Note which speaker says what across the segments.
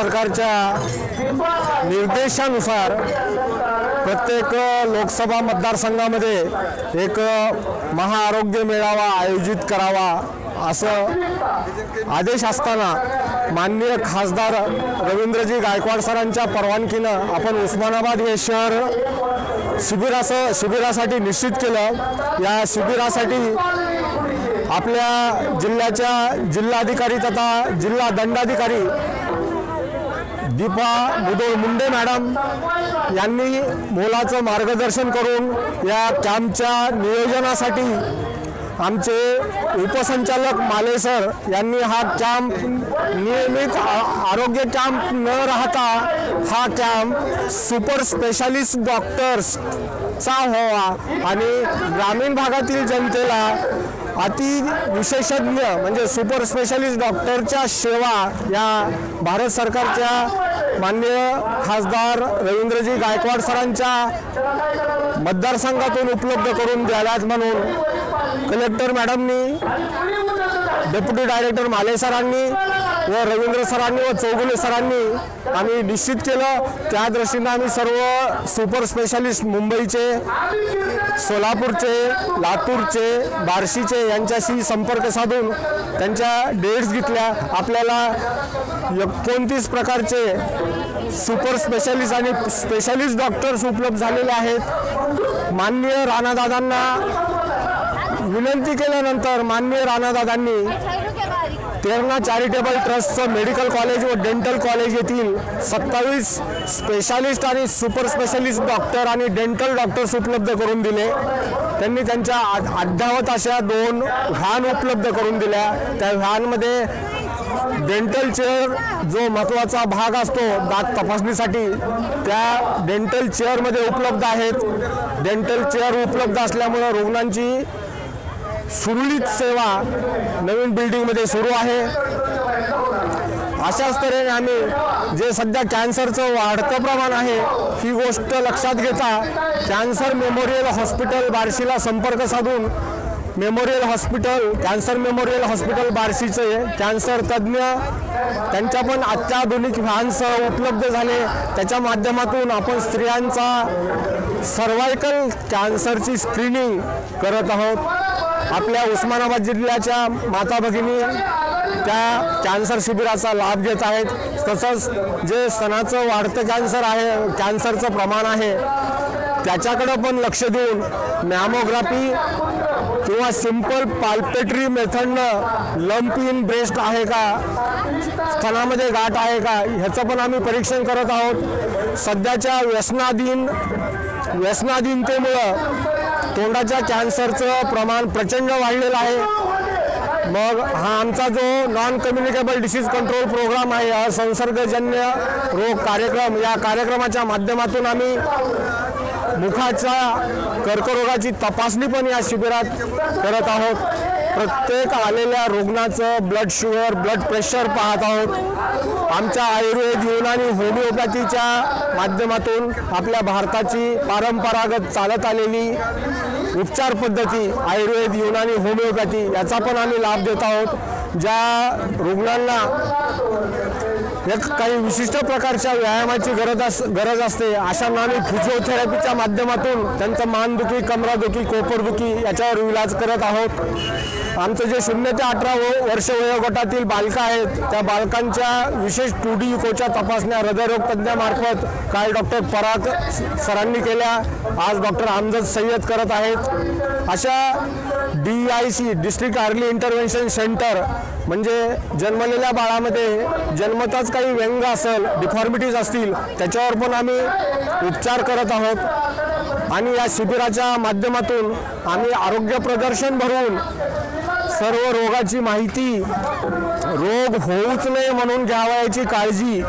Speaker 1: सरकारच्या निर्देशानुसार प्रत्येक लोकसभा मतदारसंघामध्ये एक महाआरोग्य मेळावा आयोजित करावा असं आदेश असताना माननीय खासदार रवींद्रजी गायकवाड सरांच्या परवानगीनं आपण उस्मानाबाद हे शहर शिबिरासं शिबिरासाठी निश्चित केलं. या शिबिरासाठी आपल्या जिल्ह्याच्या जिल्हाधिकारी तथा जिल्हा दंडाधिकारी दीपा मुदोळ मुंडे मॅडम यांनी मोलाचं मार्गदर्शन करून या कॅम्पच्या नियोजनासाठी आमचे उपसंचालक माले सर यांनी हा कॅम्प नियमित आरोग्य कॅम्प न राहता हा कॅम्प सुपर स्पेशालिस्ट डॉक्टर्सचा व्हावा आणि ग्रामीण भागातील जनतेला अति विशेषज्ञ म्हणजे सुपर स्पेशालिस्ट डॉक्टरच्या सेवा या भारत सरकारच्या माननीय खासदार रवींद्रजी गायकवाड सरांच्या मतदारसंघातून उपलब्ध करून द्याव्यात म्हणून कलेक्टर मॅडमनी डेप्युटी डायरेक्टर माले सरांनी व रवींद्र सरांनी व चौगुले सरांनी आम्ही निश्चित केलं. त्या दृष्टीनं आम्ही सर्व सुपर स्पेशालिस्ट मुंबईचे सोलापूरचे लातूरचे बार्शीचे यांच्याशी संपर्क साधून त्यांच्या डेट्स घेतल्या. आपल्याला एकोणतीस प्रकारचे सुपर स्पेशालिस्ट आणि स्पेशालिस्ट डॉक्टर्स उपलब्ध झालेले आहेत. माननीय राणादादांना विनंती केल्यानंतर माननीय राणादादांनी तेरणा चॅरिटेबल ट्रस्टचं मेडिकल कॉलेज व डेंटल कॉलेज येथील सत्तावीस स्पेशालिस्ट आणि सुपर स्पेशालिस्ट डॉक्टर आणि डेंटल डॉक्टर्स उपलब्ध करून दिले. त्यांनी त्यांच्या आ- अद्यावत अशा दोन व्हॅन उपलब्ध करून दिल्या. त्या व्हॅनमध्ये डेंटल चेअर जो महत्त्वाचा भाग असतो दात तपासणीसाठी त्या डेंटल चेअरमध्ये उपलब्ध आहेत. डेंटल चेअर उपलब्ध असल्यामुळं रुग्णांची सुरळीत सेवा नवीन बिल्डिंगमध्ये सुरू आहे. अशाच तऱ्हेने आम्ही जे सध्या कॅन्सरचं वाढतं प्रमाण आहे ही गोष्ट लक्षात घेता कॅन्सर मेमोरियल हॉस्पिटल बार्शीला संपर्क साधून memorial hospital cancer memorial hospital बार्शीचे cancer तज्ज्ञ त्यांच्या पण अत्याधुनिक व्हॅन्स उपलब्ध झाले. त्याच्या माध्यमातून आपण स्त्रियांचा सर्वायकल कॅन्सरची स्क्रीनिंग करत आहोत. आपल्या उस्मानाबाद जिल्ह्याच्या माता भगिनी त्या कॅन्सर शिबिराचा लाभ घेत आहेत. तसंच जे सणाचं वाढतं कॅन्सर आहे कॅन्सरचं प्रमाण आहे त्याच्याकडं पण लक्ष देऊन मॅमोग्राफी किंवा सिंपल पाल्पेटरी मेथडनं लंप इन ब्रेस्ट आहे का स्तनामध्ये गाठ आहे का ह्याचं पण आम्ही परीक्षण करत आहोत. सध्याच्या व्यसनाधीन व्यसनाधीनतेमुळं तोंडाच्या कॅन्सरचं प्रमाण प्रचंड वाढलेलं आहे. मग हा आमचा जो non communicable disease control programme आहे हा संसर्गजन्य रोग कार्यक्रम या कार्यक्रमाच्या माध्यमातून आम्ही मुखाच्या कर्करोगाची तपासणी पण या शिबिरात करत आहोत. प्रत्येक आलेल्या रुग्णाचं ब्लड शुगर ब्लड प्रेशर पाहत आहोत. आमच्या आयुर्वेद युनानी होमिओपॅथीच्या माध्यमातून आपल्या भारताची परंपरागत चालत आलेली उपचार पद्धती आयुर्वेद युनानी होमिओपॅथी याचा पण आम्ही लाभ देत आहोत. ज्या रुग्णांना एक काही विशिष्ट प्रकारच्या व्यायामाची गरज अस गरज असते. अशा आम्ही फिजिओथेरपीच्या माध्यमातून त्यांचं मानदुखी कमरादुखी कोपरदुखी याच्यावर इलाज करत आहोत. आमचं जे शून्य ते अठरा व- वर्ष वयोगटातील बालकं आहेत त्या बालकांच्या विशेष टू डी इकोच्या तपासण्या हृदयरोग तज्ज्ञामार्फत काल डॉक्टर पराग स- सरांनी केल्या. आज डॉक्टर आमजद सय्यद करत आहेत. अशा D I C district early intervention centre म्हणजे जन्मलेल्या बाळामध्ये जन्मताच काही व्यंग असेल डिफॉर्मिटीज असतील त्याच्यावर पण आम्ही उपचार करत आहोत. आणि या शिबिराच्या माध्यमातून आम्ही आरोग्य प्रदर्शन भरून सर्व रोगाची माहिती रोग होऊच नये म्हणून घ्यावयाची काळजी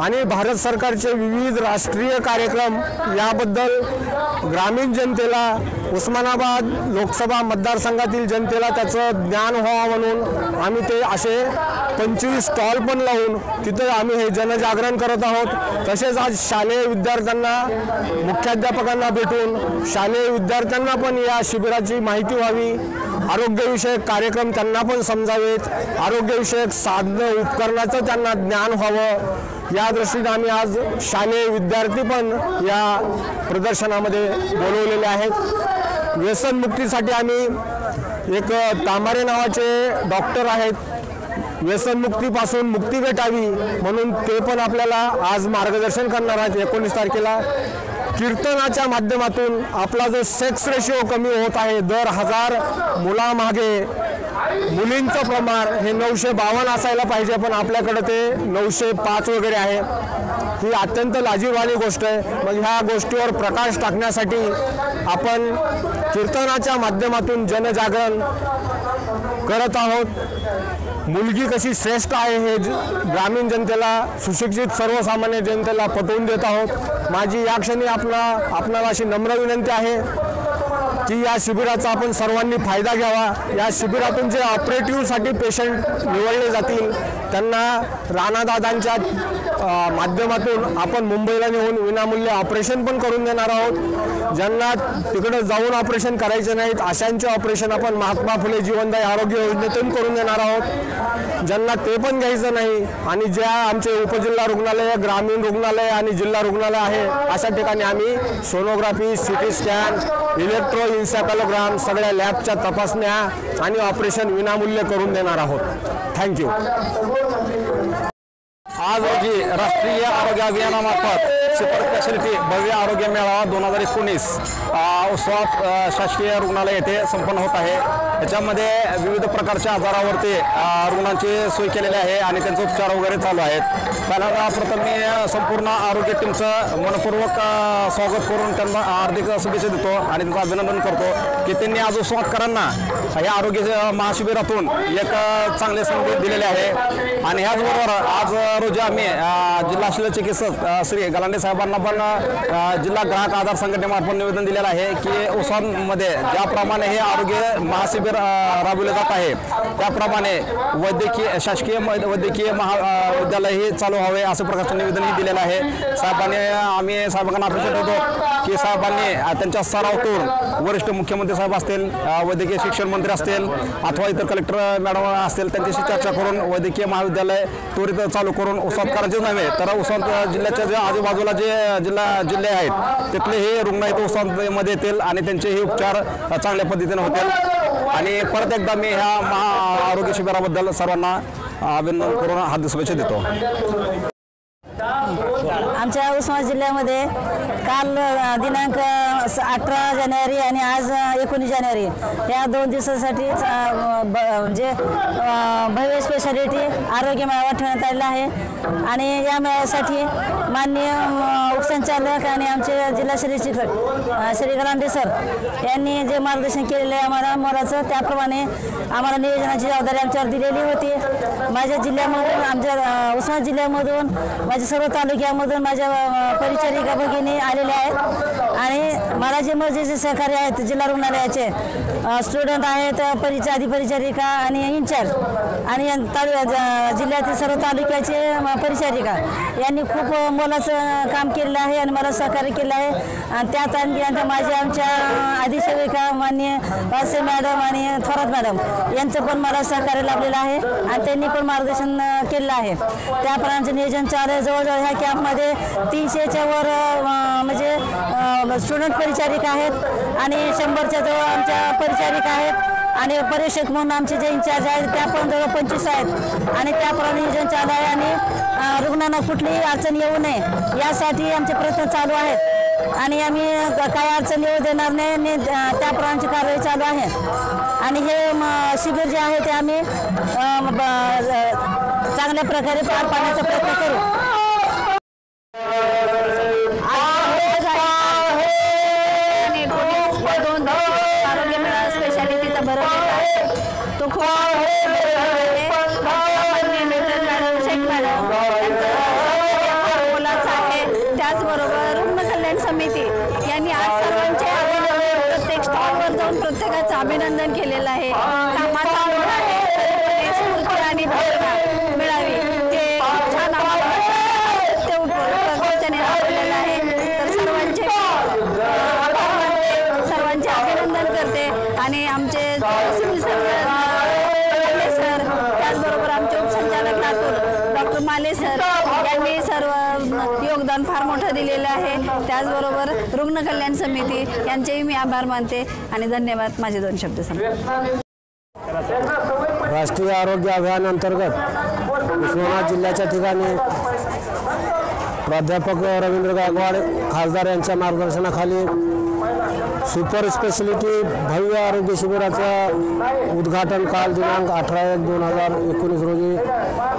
Speaker 1: आणि भारत सरकारचे विविध राष्ट्रीय कार्यक्रम याबद्दल ग्रामीण जनतेला उस्मानाबाद लोकसभा मतदारसंघातील जनतेला त्याचं ज्ञान व्हावं म्हणून आम्ही ते असे पंचवीस स्टॉल पण लावून तिथे आम्ही हे जनजागरण करत आहोत. तसेच आज शालेय विद्यार्थ्यांना मुख्याध्यापकांना भेटून शालेय विद्यार्थ्यांना पण या शिबिराची माहिती व्हावी. आरोग्यविषयक कार्यक्रम त्यांना पण समजावेत. आरोग्यविषयक साधनं उपकरणाचं त्यांना ज्ञान व्हावं. या दृष्टीने आम्ही आज शालेय विद्यार्थी पण या प्रदर्शनामध्ये बोलवलेले आहेत. व्यसनमुक्तीसाठी आम्ही एक तांबारे नावाचे डॉक्टर आहेत. व्यसनमुक्तीपासून मुक्ती भेटावी म्हणून ते पण आपल्याला आज मार्गदर्शन करणार आहेत एकोणीस तारखेला. कीर्तनाच्या माध्यमातून आपला जो सेक्स रेशिओ कमी होत आहे दर हजार मुलामागे मुलींचं प्रमाण हे नऊशे बावन्न असायला पाहिजे पण आपल्याकडे ते नऊशे पाच वगैरे आहे. ही अत्यंत लाजीरवाणी गोष्ट आहे. मग ह्या गोष्टीवर प्रकाश टाकण्यासाठी आपण कीर्तनाच्या माध्यमातून जनजागरण करत आहोत. मुलगी कशी श्रेष्ठ आहे हे ज- ग्रामीण जनतेला सुशिक्षित सर्वसामान्य जनतेला पटवून देत आहोत. माझी या क्षणी आपला आपणाला अशी नम्र विनंती आहे. की या शिबिराचा आपण सर्वांनी फायदा घ्यावा. या शिबिरातून जे ऑपरेटिव्हसाठी पेशंट निवडले जातील त्यांना राणादादांच्या माध्यमातून आपण मुंबईला नेऊन विनामूल्य ऑपरेशन पण करून देणार आहोत. ज्यांना तिकडं जाऊन ऑपरेशन करायचे नाहीत अशांचे ऑपरेशन आपण महात्मा फुले जीवनदायी आरोग्य योजनेतून करून देणार आहोत. ज्यांना ते पण घ्यायचं नाही आणि ज्या आमचे उपजिल्हा रुग्णालय ग्रामीण रुग्णालय आणि जिल्हा रुग्णालय आहे अशा ठिकाणी आम्ही sonography C T scan electroencephalogram सगळ्या लॅबच्या तपासण्या आणि ऑपरेशन विनामूल्य करून देणार आहोत. थँक्यू
Speaker 2: आज रोजी राष्ट्रीय आरोग्य अभियानामार्फत सुपर स्पेशालिटी भव्य आरोग्य मेळावा दोन हजार एकोणीस उत्सवात शासकीय रुग्णालय येथे संपन्न होत आहे. याच्यामध्ये विविध प्रकारच्या आजारावरती रुग्णांची सोय केलेली आहे आणि त्यांचे उपचार वगैरे चालू आहेत. पहिल्यांदा प्रथम मी संपूर्ण आरोग्य टीमचं मनपूर्वक स्वागत करून त्यांना हार्दिक शुभेच्छा देतो आणि त्यांचं अभिनंदन करतो की त्यांनी आज उत्सवातकरांना या आरोग्य महाशिबिरातून एक चांगले संधी दिलेले आहे. आणि ह्याचबरोबर आज रोजी आम्ही जिल्हा शल्य चिकित्सक श्री गलांडे साहेबांना पण जिल्हा ग्राहक आधार संघटनेमार्फत निवेदन दिलेलं आहे की उसांमध्ये ज्याप्रमाणे हे आरोग्य महाशिबिर अ, राबवले जात आहे. त्याप्रमाणे वैद्यकीय शासकीय मै- वैद्यकीय महाविद्यालय हे चालू व्हावे असं प्रकारचं निवेदनही दिलेलं आहे. साहेबांनी आम्ही साहेबांना अपेक्षा ठेवतो की साहेबांनी त्यांच्या सरावतून वरिष्ठ मुख्यमंत्री साहेब असतील वैद्यकीय शिक्षण मंत्री असतील अथवा इतर कलेक्टर मॅडम असतील त्यांच्याशी चर्चा करून वैद्यकीय महाविद्यालय त्वरित चालू करून उसातकारांचेच नव्हे तर उसात जिल्ह्याच्या जे आजूबाजूला जे जिल्हा जिल्हे आहेत तिथले हे रुग्ण इथं उसामध्ये येतील आणि त्यांचे हे उपचार चांगल्या पद्धतीने होतील. आणि परत एकदा मी ह्या महा आरोग्य शिबिराबद्दल सर्वांना अभिनंदन करून हार्दिक शुभेच्छा देतो.
Speaker 3: आमच्या उस्मानाबाद जिल्ह्यामध्ये काल दिनांक अठरा जानेवारी आणि आज एकोणीस जानेवारी या दोन दिवसासाठी ब- म्हणजे भव्य स्पेशालिटी आरोग्य मेळावा ठेवण्यात आलेला आहे. आणि या मेळाव्यासाठी माननीय उपसंचालक आणि आमचे जिल्हा श्री शिक्षक श्री गलांडे सर यांनी जे मार्गदर्शन केलेलं आहे आम्हाला मोलाचं त्याप्रमाणे आम्हाला नियोजनाची जबाबदारी आमच्यावर दिलेली होती. माझ्या जिल्ह्यामधून आमच्या उस्मान जिल्ह्यामधून माझ्या सर्व तालुक्यामधून माझ्या परिचारिका भगिनी आलेल्या आहेत. आणि मला जे मर्जीचे सहकारी आहेत जिल्हा रुग्णालयाचे स्टुडंट आहेत परिचा अधिपरिचारिका आणि इन्चार्ज आणि तालु जिल्ह्यातील सर्व तालुक्याचे परिचारिका. यांनी खूप मोलाचं काम केलेलं आहे आणि मला सहकार्य केलं आहे. आणि त्यात आणखी आता माझ्या आमच्या अधिसेविका मान्य वासे मॅडम आणि थोरात मॅडम यांचं पण मला सहकार्य लाभलेलं आहे आणि त्यांनी पण मार्गदर्शन केलेलं आहे. त्याप्रमाणे नियोजन चालू जवळजवळ ह्या कॅम्पमध्ये तीनशेच्या वर म्हणजे स्टुडंट परिचारिका आहेत आणि शंभरच्या जवळ आमच्या परिचारिका आहेत आणि परीक्षक म्हणून आमचे जे इंचार्ज आहेत त्या पण जवळ पंचवीस आहेत. आणि त्याप्रमाणे नियोजन चालू आहे आणि रुग्णांना कुठलीही अडचण येऊ नये यासाठी आमचे प्रयत्न चालू आहेत. आणि आम्ही काय अडचण येऊ देणार नाही आणि त्याप्रमाणेची कारवाई चालू आहे. आणि हे शिबिर जे आहे ते आम्ही चांगल्या प्रकारे पार पाडण्याचा प्रयत्न करू. प्रत्येकाचं अभिनंदन केलेलं आहे. कामाचा
Speaker 4: योगदान फार मोठं दिलेलं आहे. त्याचबरोबर रुग्ण कल्याण समिती यांचेही मी आभार मानते आणि धन्यवाद माझे दोन शब्द सांगते.
Speaker 5: राष्ट्रीय आरोग्य अभियान अंतर्गत उस्मानाबाद जिल्ह्याच्या ठिकाणी प्राध्यापक रवींद्र गायकवाड खासदार यांच्या मार्गदर्शनाखाली सुपर स्पेशलिटी भव्य आरोग्य शिबिराचं उद्घाटन काल दिनांक अठरा एक दोन हजार एकोणीस रोजी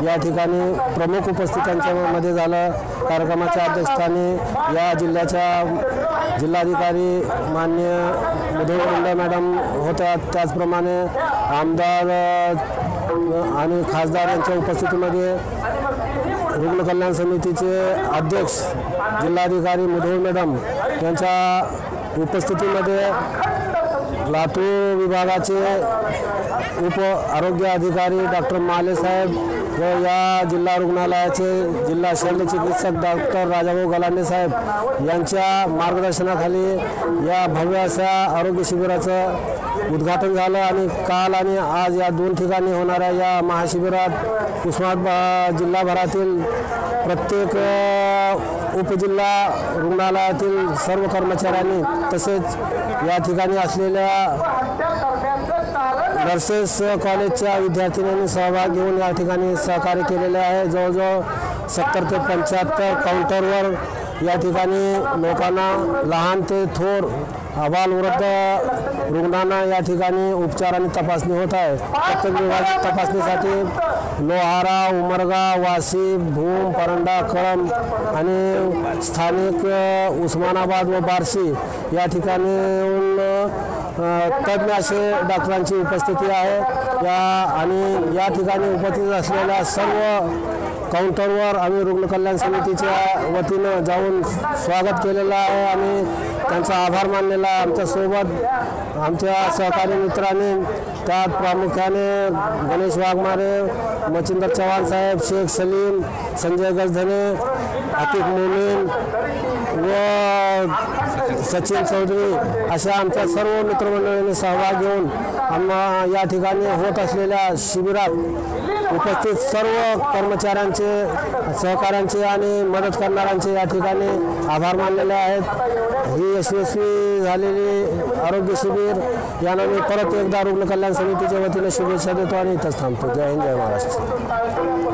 Speaker 5: या ठिकाणी प्रमुख उपस्थितांच्या मध्ये झालं. कार्यक्रमाच्या अध्यक्षस्थानी या जिल्ह्याच्या जिल्हाधिकारी मान्य मधुर मुंडे मॅडम होत्या. त्याचप्रमाणे आमदार आणि खासदार यांच्या उपस्थितीमध्ये रुग्ण कल्याण समितीचे अध्यक्ष जिल्हाधिकारी मधुर मॅडम यांच्या उपस्थितीमध्ये लातूर विभागाचे उप आरोग्य अधिकारी डॉक्टर माले साहेब व या जिल्हा रुग्णालयाचे जिल्हा शल्य चिकित्सक डॉक्टर राजाभाऊ गलांडे साहेब यांच्या मार्गदर्शनाखाली या भव्य अशा आरोग्य शिबिराचं उद्घाटन झालं आणि काल आणि आज या दोन ठिकाणी होणाऱ्या या महाशिबिरात उस्मानाबाद जिल्हाभरातील प्रत्येक उपजिल्हा रुग्णालयातील सर्व कर्मचाऱ्यांनी तसेच या ठिकाणी असलेल्या नर्सेस कॉलेजच्या विद्यार्थिनींनी सहभाग घेऊन या ठिकाणी सहकार्य केलेले आहे. जवळजवळ सत्तर ते पंच्याहत्तर काउंटरवर या ठिकाणी लोकांना लहान ते थोर अबालवृद्ध रुग्णांना या ठिकाणी उपचार आणि तपासणी होत आहे. प्रत्येक विभागात तपासणीसाठी लोहारा उमरगा वाशी भूम परंडा कळम आणि स्थानिक उस्मानाबाद व बार्शी या ठिकाणी येऊन तज्ज्ञ असे डॉक्टरांची उपस्थिती आहे. या आणि या ठिकाणी उपस्थित असलेल्या सर्व काउंटरवर आम्ही रुग्ण कल्याण समितीच्या वतीनं जाऊन स्वागत केलेलं आहे. आणि त्यांचा आभार मानलेला आहे. आमच्यासोबत आमच्या सहकारी मित्रांनी त्यात प्रामुख्याने गणेश वाघमारे मच्छिंदर चव्हाण साहेब शेख सलीम संजय गजधने आतिफ मोमीन व सचिन चौधरी अशा आमच्या सर्व मित्रमंडळींनी सहभाग घेऊन आम्हा या ठिकाणी होत असलेल्या शिबिरात उपस्थित सर्व कर्मचाऱ्यांचे सहकाऱ्यांचे आणि मदत करणाऱ्यांचे या ठिकाणी आभार मानलेले आहेत. ही यशस्वी झालेली आरोग्य शिबिर यानं मी परत एकदा रुग्ण कल्याण समितीच्या वतीने शुभेच्छा देतो आणि इथंच थांबतो. जय हिंद जय महाराष्ट्र.